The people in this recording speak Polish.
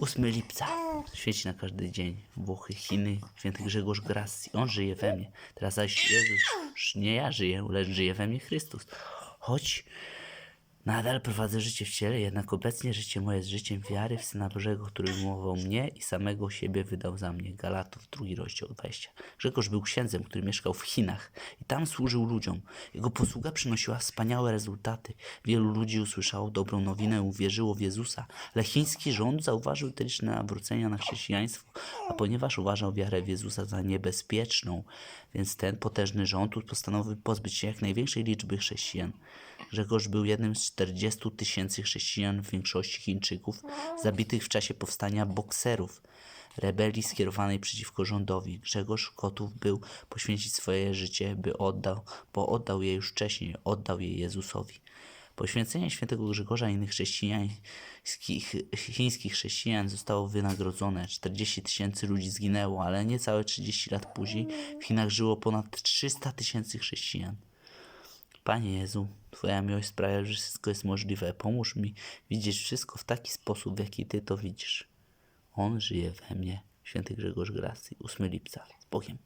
8 lipca. Świeci na każdy dzień. Włochy, Chiny, święty Grzegorz Grassi. On żyje we mnie. Teraz zaś Jezus, nie ja żyję, lecz żyje we mnie Chrystus. Choć nadal prowadzę życie w ciele, jednak obecnie życie moje jest życiem wiary w Syna Bożego, który umiłował mnie i samego siebie wydał za mnie. Galatów, drugi rozdział 20. Grzegorz był księdzem, który mieszkał w Chinach i tam służył ludziom. Jego posługa przynosiła wspaniałe rezultaty. Wielu ludzi usłyszało dobrą nowinę uwierzyło w Jezusa, ale chiński rząd zauważył te liczne nawrócenia na chrześcijaństwo, a ponieważ uważał wiarę w Jezusa za niebezpieczną, więc ten potężny rząd postanowił pozbyć się jak największej liczby chrześcijan. Grzegorz był jednym z 40 tysięcy chrześcijan, w większości Chińczyków, zabitych w czasie powstania bokserów, rebelii skierowanej przeciwko rządowi. Grzegorz gotów był poświęcić swoje życie, by oddał, bo oddał je już wcześniej, oddał je Jezusowi. Poświęcenie świętego Grzegorza i innych chrześcijańskich, chińskich chrześcijan zostało wynagrodzone. 40 tysięcy ludzi zginęło, ale niecałe 30 lat później w Chinach żyło ponad 300 tysięcy chrześcijan. Panie Jezu, Twoja miłość sprawia, że wszystko jest możliwe. Pomóż mi widzieć wszystko w taki sposób, w jaki Ty to widzisz. On żyje we mnie. Święty Grzegorz Gracji, 8 lipca. Z Bogiem.